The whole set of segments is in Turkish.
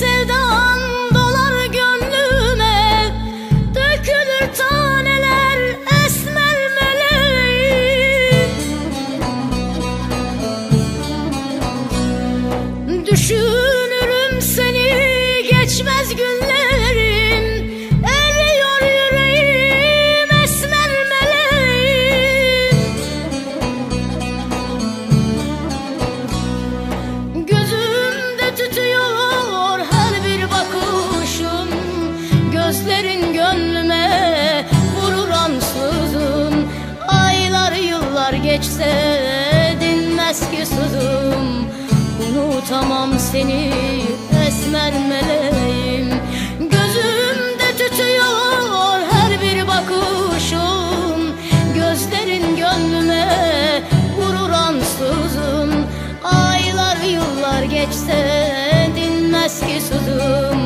sevdan dolar gönlüme. Dökülür taneler esmer meleğim Düşünürüm seni geçmez günler. geçse dinmez ki sözüm. Unutamam seni esmer meleğim. Gözümde tütüyor her bir bakışın Gözlerin gönlüme vurur ansızın. Aylar yıllar geçse dinmez ki sözüm.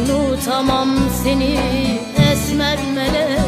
Unutamam seni esmer meleğim.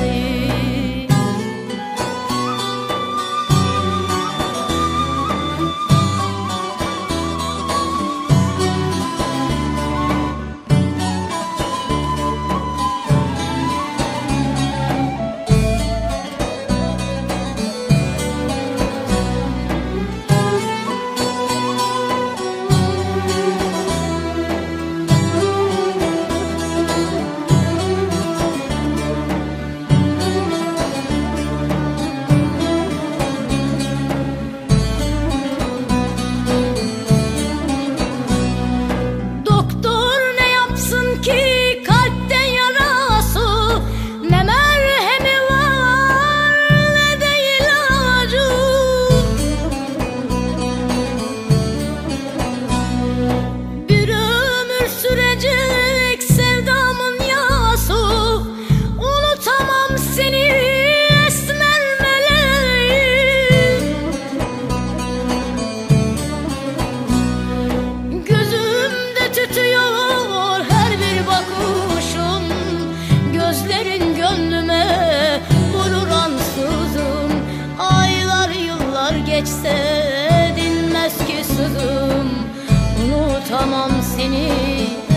Seni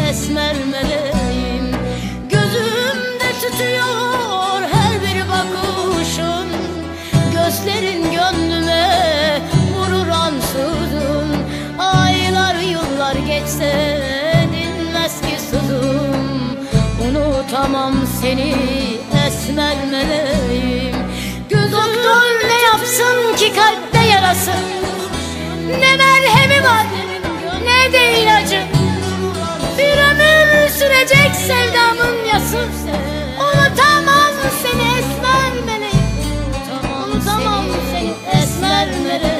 esmer meleğim. Gözümde tütüyor her bir bakışın. Gözlerin gönlüme vurur ansızın. Aylar yıllar geçse dinmez ki sızım Unutamam seni esmer meleğim sevdamın yası Unutamam seni esmer meleğim Unutamam seni esmer meleğim